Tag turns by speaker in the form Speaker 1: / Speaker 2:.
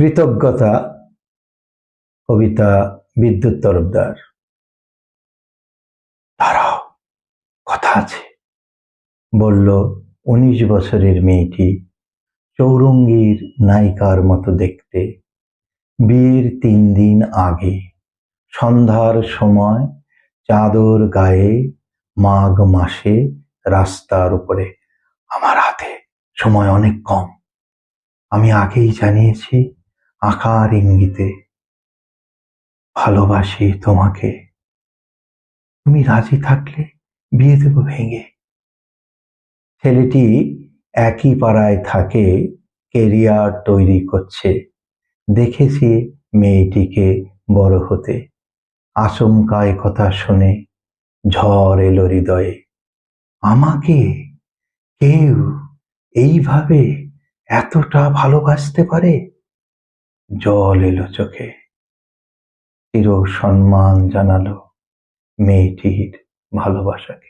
Speaker 1: কৃতজ্ঞতা, কবিতা, বিদ্যুৎ তরফদার। কথা আছে। বলল, উনিশ বছরের মেয়েটি চৌরঙ্গীর নায়িকার মতো দেখতে। বিয়ের তিন দিন আগে সন্ধ্যার সময় চাদর গায়ে মাঘ মাসে রাস্তার উপরে। আমার হাতে সময় অনেক কম। আমি আগেই জানিয়েছি আকার ইঙ্গিতে ভালোবাসি তোমাকে। তুমি রাজি থাকলে বিয়ে দেব ভেঙে। ছেলেটি একই পাড়ায় থাকে, কেরিয়ার তৈরি করছে। দেখেছি মেয়েটিকে বড় হতে। আচমকায় কথা শুনে ঝড় এলো হৃদয়ে। আমাকে কেউ এইভাবে এতটা ভালোবাসতে পারে? জল এলো চোখে। চির সম্মান জানালো মেয়েটির ভালোবাসাকে।